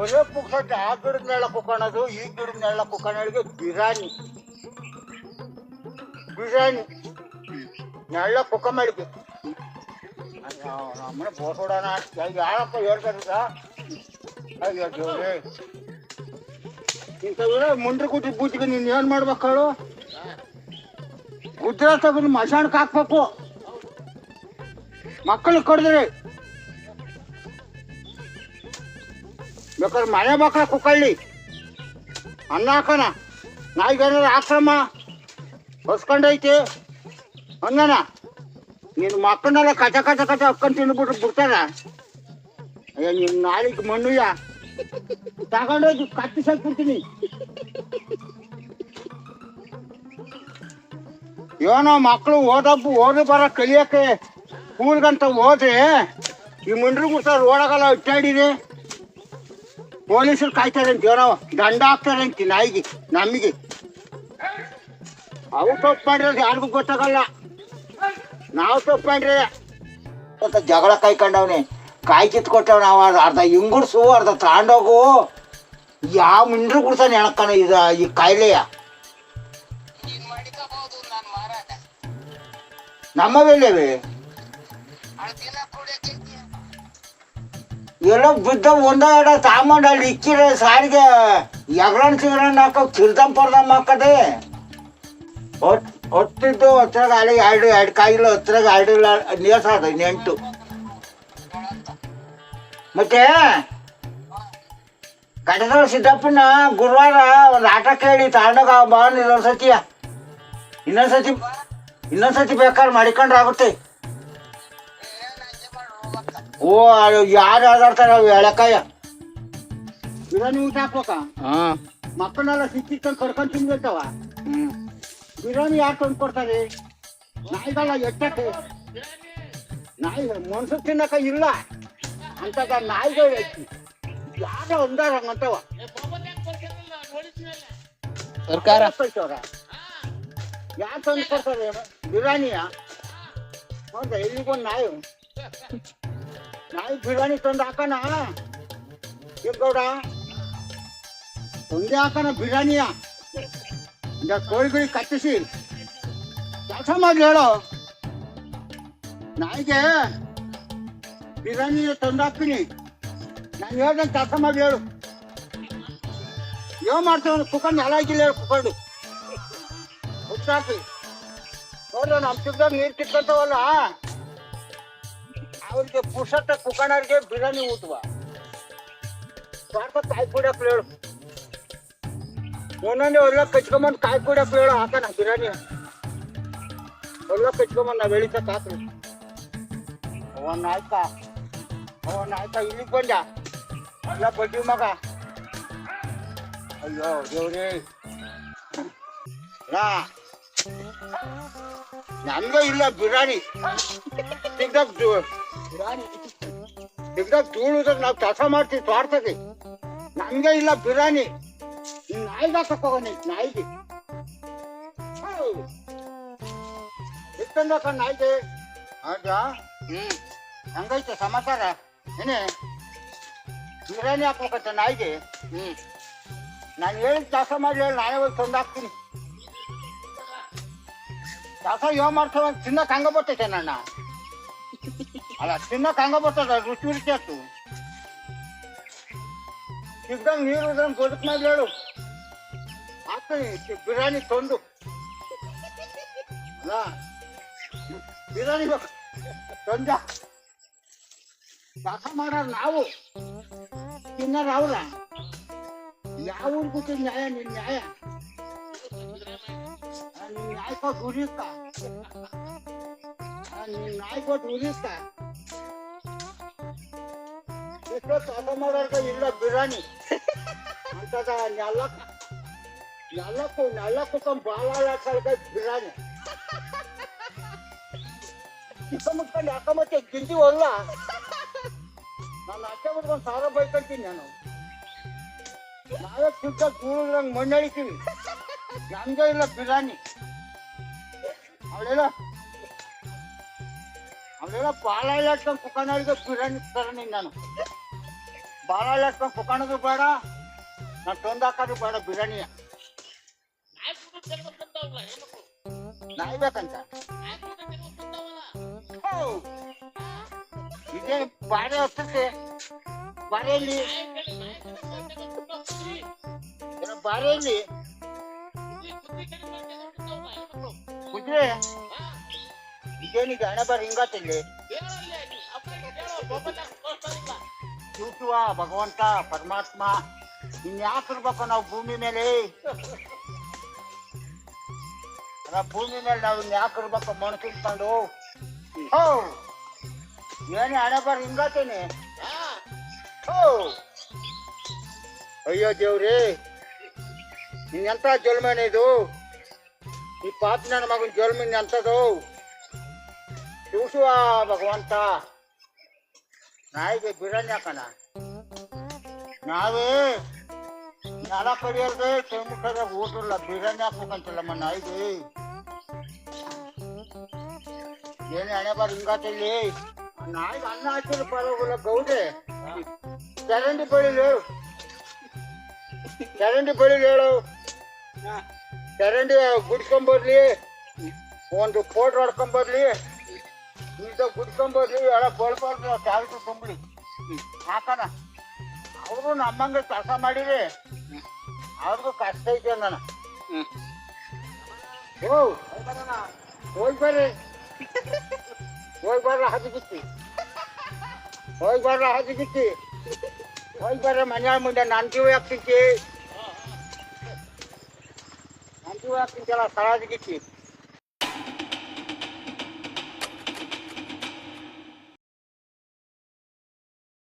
ಆ ಗಿಡದ ನೆಳ ಕುಕ್ಕಣದು ಈ ಗಿಡದ ನೆಳ ಕುಕ್ಕಣಿಗೆ ಬಿರಿಯಾನಿ ಬಿರಿಯಾನಿ ನೆಳ್ಳ ಕುಕ್ಕ ಮಾಡಿದ್ವಿ ನಮ್ಮನೆ ಬೋಸೋಡೋಣ ಯಾರಪ್ಪ ಹೇಳ್ತಾರ ಅಯ್ಯೋ, ದೇವ್ರೇ. ಇಂಥವ್ರೆ ಮುಂಡ್ರಿ ಕೂತಿ ಬೂತಿಗೆ ನೀನು ಏನು ಮಾಡ್ಬೇಕು ಹೇಳು? ಗುದ್ರಾ ತಗೊಂಡು ಮಶಾಣಕ್ಕೆ ಹಾಕ್ಬೇಕು ಮಕ್ಕಳು ಕೊಡಿದ್ರಿ ಬೇಕಾದ್ರೆ ಮನೆ ಮಕ್ಕಳ ಕುಕ್ಕಳ್ಳಿ. ಅನ್ನ ಹಾಕೋಣ ನಾಯಿಗೇನಾರ ಆಶ್ರಮ ಹೊಸ್ಕೊಂಡೈತಿ ಅನ್ನನ ನಿನ್ನ ಮಕ್ಕಳನ್ನೆಲ್ಲ ಕಚ ಕಚ ಕಚ ಹಕ್ಕೊಂಡು ತಿಂದ್ಬಿಟ್ರು ಬಿಡ್ತಾರ? ಅಯ್ಯ ನಿನ್ನ ನಾಳಿಗೆ ಮಣ್ಣುಯ್ಯ ತಗೊಂಡೋಗಿ ಕತ್ತಿ ಸಾಕ್ಬಿಡ್ತೀನಿ ಏನೋ ಮಕ್ಕಳು ಓದಬ್ಬು, ಓದು ಬರ ಕಲಿಯಕ್ಕೆ ಸ್ಕೂಲ್ಗಂತ ಹೋದ್ರೆ ಈ ಮುಂಡ್ರು ಬಿಡ್ತಾರೆ ರೋಡಾಗಲ್ಲ ಅಡ್ಡಾಡಿರಿ ಪೊಲೀಸರು ಕಾಯ್ತಾರೆ ಅಂತೀವ ನಾವು ದಂಡ ಹಾಕ್ತಾರೆ ಅಂತ ನಾಯಿಗೆ ನಮಗೆ. ಅವು ತಪ್ಪು ಮಾಡಿರೋದು ಯಾರಿಗೂ ಗೊತ್ತಾಗಲ್ಲ. ನಾವು ತಪ್ಪು ಮಾಡಿರ ಅಂತ ಜಗಳ ಕಾಯ್ಕೊಂಡವನೆ. ಕಾಯಿ ಕಿತ್ಕೊಟ್ಟವ್ ನಾವು ಅರ್ಧ ಹಿಂಗುಡ್ಸು ಅರ್ಧ ತಾಂಡೋಗು. ಯಾವ ಮಿಂಡ್ರು ಬಿಡ್ತಾನೆ ಎಣಕ್ಕನ ಇದು ಈ ಕಾಯಿಲೆಯ. ನಮ್ಮ ಬೆಳೆವೆ ಎಲ್ಲ ಬಿದ್ದ ಒಂದ ಎರಡ ತಾಮಂಡ ಅಲ್ಲಿ ಇಕ್ಕಿರ ಸಾರಿಗೆ ಎಗ್ರನ್ ಸಿಗ್ರನ್ ಹಾಕೋ ಕಿರ್ದಂ ಪರ್ದಂ ಹಾಕದೆ ಹೊತ್ತಿದ್ದು ಹತ್ರಾಗ ಅಲ್ಲಿ ಎರಡು ಎರಡು ಕಾಯಿಲ್ಲ ಹತ್ರಾಗ ಎರಡು ಇಲ್ಲ ನೀರ್ಸಾದ ನೆಂಟು ಮತ್ತೆ ಕಡದಳ ಸಿದ್ದಪ್ಪನ ಗುರುವಾರ ಒಂದು ಆಟ ಕೇಳಿ ತಗೊಂಡೋಗ ಬಾ ಇನ್ನೊಂದ್ಸತಿಯ ಇನ್ನೊಂದ್ಸತಿ ಇನ್ನೊಂದ್ಸತಿ ಇನ್ನೊಂದು ಸತಿ ಬೇಕಾದ್ರೆ ಮಾಡಿಕೊಂಡ್ರೆ ಆಗುತ್ತೆ. ಓ ಯಾರು ಆಡಾಡ್ತಾರ ಎಳಕಾಯ ಬಿರಿಯಾನಿ ಊಟ ಹಾಕ್ಬೇಕ? ಹಾಂ. ಮಕ್ಕಳನ್ನೆಲ್ಲ ಸಿಕ್ಕಿತ್ತು ಕರ್ಕೊಂಡು ತಿನ್ಬೇಕವ ಹ್ಞೂ ಬಿರಿಯಾನಿ ಯಾರು ತಂದು ಕೊಡ್ತಾರೆ? ನಾಯಿಗಳ ಎಟ್ಟಕ್ಕೆ ನಾಯಿ ಮನ್ಸು ತಿನ್ನಕ ಇಲ್ಲ. ಅಂತದ ನಾಯಿಗಳು ಹೆಚ್ಚು ಯಾರು ಒಂದಾರ ಹಂಗಂತವ ಸರ್ಕಾರ. ಯಾರು ತಂದು ಕೊಡ್ತಾರೆ? ಬಿರಿಯಾನಿಯ ಹೌದಾ ಇಲ್ಲಿಗೊಂದು ನಾಯಿ. ನಾಯಿ ಬಿರಿಯಾನಿ ತಂದು ಹಾಕೋಣ? ಗೌಡ? ಒಂದೇ ಹಾಕಣ ಬಿರಿಯಾನಿಯ ಕೋಳಿ ಕೋಳಿಗಳಿಗೆ ಕತ್ತಿಸಿ ಕೆಲಸ ಮಾಡಿ ಹೇಳೋ. ನಾಯಿಗೆ ಬಿರಿಯಾನಿ ತಂದು ಹಾಕ್ತೀನಿ. ನಾನು ಹೇಳ್ದಂಗೆ ಕೆಲಸ ಮಾಡಿ ಹೇಳು. ಏನು ಮಾಡ್ತೇವೆ ಕುಕ್ಕಂಡು ಹಾಳಾಗಿಲ್ಲ ಹೇಳು ಕುಕ್ಕಂಡು ಹುಟ್ಟಾಕಿ ನೋಡ್ರಿ ನಮ್ಮ ಚಿಕ್ಕದಾಗ ನೀರು ಕಿತ್ಕೊಂತವಲ್ಲ? ಅವ್ರಿಗೆ ಪುಷತ್ತ ಕುಕ್ಕಣರಿಗೆ ಬಿರಿಯಾನಿ ಊಟವ ಸ್ವಾರ್ಥ ಕಾಯಿ ಕುಡಿಯಕ್ಕೆ ಹೇಳು ಒಂದೊಂದೇ ಒಳ್ಳೆ ಕಚ್ಕೊಂಬಂದು ಕಾಯಿ ಕುಡಿಯಕ್ಕೆ ಹೇಳು ಹಾಕೋಣ ಬಿರಿಯಾನಿ ಒಳ್ಳೆ ಕಚ್ಕೊಂಬಂದು ನಾವು ಬೆಳಿತಕ್ಕ ಹಾಕ್ರಿ ಅವನ್ ಆಯ್ತ ಅವನ್ ಆಯ್ತ ಇಲ್ಲಿಗೆ ಬಂದ ಎಲ್ಲ ಬಡ್ಡಿ ಮಗ ಅಯ್ಯೋ ದೇವ್ರೇ ನಾ ನನ್ಗೆ ಇಲ್ಲ ಬಿರಿಯಾನಿ ಸಿಗ್ದಾಗ ಬಿರಿಯಾನಿ ಸಿಗ್ದಾಗ ಧೂಳುದಾಗ ನಾವು ಕೆಲಸ ಮಾಡ್ತೀವಿ ತೋಟದಾಗೆ ನಂಗೆ ಇಲ್ಲ ಬಿರಾನಿ. ನಿನ್ ನಾಯಿಗೆ ಹಾಕಕ್ ಹೋಗೋಣ ನಾಯಿಗೆ. ಎಷ್ಟಂದ ನಾಯಿಗೆ. ಹೌದಾ ಹ್ಮ್. ಹಂಗೈತೆ ಸಮಾಚಾರ. ಏನೇ? ಬಿರಾನಿ ಹಾಕ್ಬೇಕಂತ ನಾಯಿಗೆ? ಹ್ಮ್. ನಾನು ಹೇಳಿದ ಕೆಲಸ ಮಾಡಿ ಹೇಳಿ ನಾಯಿ ಹೋಗಿ ತಂದಾಕ್ತೀನಿ ಕೆಲಸ ಯಾವ ಮಾಡ್ತಾವ ತಿನ್ನಕ್ ಹಂಗ ಬರ್ತೈತೆ ನನ್ನ ಅಲ್ಲ ತಿನ್ನಕ್ ಹಂಗ ಬರ್ತದ ರುಚಿ ರುಚಿ ಆಯ್ತು ಸಿಗ್ದಂಗ್ ನೀರು ಇದ್ರಂಗ್ ಬದುಕ್ ಮಾಡಿ ಹೇಳು ಹಾಕ್ತೀನಿ ಚಿ- ಬಿರಿಯಾನಿ ತಂದು ಅಲ್ಲ ಬಿರಿಯಾನಿ ಬೇಕು ತಂದ ಕೆಲಸ ಮಾಡೋರು ನಾವು ತಿನ್ನೋರು ಅವ್ರ ಯಾವ ಊರ್ ಕೂತಿದ್ ನ್ಯಾಯ ನಿನ್ ನ್ಯಾಯ ಆ, ನಿನ್ ನ್ಯಾಯ ಕೊಟ್ಟು ಉರಿಸ್ತ ನಿನ್ ನಾಯಿ ಕೊಟ್ಟು ಉರಿಸ್ತ ಎಷ್ಟೋ ಕೆಲಸ ಮಾಡೋರ್ಗೆ ಇಲ್ಲ ಬಿರಿಯಾನಿ ಅಂತದ ನೆಲಕ್ಕ ನೆಲಕ್ಕೂ ನೆಲಕ್ಕೂ ಬಾಳ ಕಳ್ಕ ಬಿರಿಯಾನಿ ಚಿಕ್ಕಮಕ್ಕಳು ಅಕ್ಕಮಕ್ಕೆ ಗಿಂತೀವಲ್ಲ ನಾನು ಅಕ್ಕ ಬಿಟ್ಕೊಂಡು ಸಾರ ಬೈಕೊಂತೀನಿ ನಾನು ನಾವೇ ಚಿಕ್ಕ ಕೂಳಿದ್ರಂಗೆ ಮಣ್ಣು ಅಳಿತೀವಿ ನಮ್ಗೆ ಇಲ್ಲ ಬಿರಿಯಾನಿ ಅವಳೆಲ್ಲ ಅವಳೆಲ್ಲ ಬಾಳ ಇಟ್ಕೊಂಡು ಕುಕ್ಕಣರಿಗೆ ಬಿರಿಯಾನಿ ತರಣಿ ನಾನು ಬಾಳ ಇಟ್ಕೊಂಡು ಕುಕ್ಕಣದು ಬೇಡ ನಾನು ತಂದು ಹಾಕೋದು ಬೇಡ ಬಿರಿಯಾನಿ ನಾಯಿ ಕೂದಲು ತೆಗೆದು ತಿಂತಾವಲ್ಲ ಹೆಣ್ಮಕ್ಳು ನಾಯಿ ಬೇಕಂತ ನಾಯಿ ಕೂದಲು ತೆಗೆದು ತಿಂತಾವಲ್ಲ ಹೋ. ಇದೇ ಬಾರಿ ಹತ್ತಕ್ಕೆ ಬಾರಿಯಲ್ಲಿ ನಾಯಿ ಕಡೆ ನಾಯಿ ಕಡೆ ತೆಗೆದು ತಿಂತಾವ ಕುದುರೆ ಏನೋ ಬಾರಿಯಲ್ಲಿ ಕುದುರೆ ಇದೇನಿಗೆ ಹಣೆ ಬರ ಹಿಂಗಾತಿಲ್ಲಿ ಶಿವ ಭಗವಂತ, ಪರಮಾತ್ಮ ಇನ್ಯಾಕಿರ್ಬೇಕು ನಾವು ಭೂಮಿ ಮೇಲೆ? ಅಲ್ಲ, ಭೂಮಿ ಮೇಲೆ ನಾವು ಮಣ್ಣು ತಿನ್ಕೊಂಡು ಹೋ! ಏನೇ ಹಣ ಬರ ಹಿಂಗಾತೀನಿ ಹಾ! ಅಯ್ಯೋ ದೇವ್ರಿ, ನಿನ್ನಂತ ಜಲ್ಮನೆ ಇದು? ಈ ಪಾಪ ನನ್ನ ಮಗನ ಜಲ್ಮಿನ್ ಎಂಥದ್ದು ಶಿವ ಭಗವಂತ ನಾಯಿಗೆ ಹಾಕೋಣ ನಾವೇ ನೆಲ ಕಡಿಯಲ್ದೆ ಟೈಮ್ ಊಟ ಇಲ್ಲ ಬಿರಿಯಾನಿ ಹಾಕ್ಬೇಕಂತಲ್ಲಮ್ಮ ನಾಯಿಗೆ. ಏನು ಹಣೆ ಬಾರ ಹಿಂಗಾತಲ್ಲಿ? ನಾಯಿಗೆ ಅನ್ನ ಹಾಕಿದ್ರು ಪರವಾಗಿಲ್ಲ ಗೌಡೆ ಚರಂಡಿ ಬೆಳಿಲು ಚರಂಡಿ ಬೆಳಿಲು ಹೇಳು. ಚರಂಡಿ ಗುಡ್ಕೊಂಬರ್ಲಿ ಒಂದು ಫೋಟೋ ಹೊಡ್ಕೊಂಬರ್ಲಿ ಇಂಥ ಗುಡ್ಸ್ಕೊಂಬರ್ಲಿ ಎಲ್ಲ ಬಳ್ಬಾರ್ದು ಟ್ಯಾಕ್ಟ್ರು ತುಂಬಲಿ ಹಾಕೋಣ ಅವರು ನಮ್ಮಂಗೆ ಕೆಲಸ ಮಾಡಿರಿ ಅವ್ರಿಗೂ ಕಷ್ಟ ಐತೆ ನಾನು ಓ ಹೋಗಿ ಬರ್ರಿ ಹೋಗಿ ಬರ್ರ ಹದಿಗಿತ್ತಿ ಹೋಗಿ ಬರ್ರ ಹದಿಗಿತ್ತಿ ಹೋಗಿ ಬರ್ರ ಮನೆ ಮುಂದೆ ನಾನು ಜೀವ ಹಾಕ್ತಿಂತಿ ನಾನು ಜೀವ ಹಾಕ್ತಿಂತಲ್ಲ ಸ್ಥಳ ಹದಿಗಿತ್ತಿ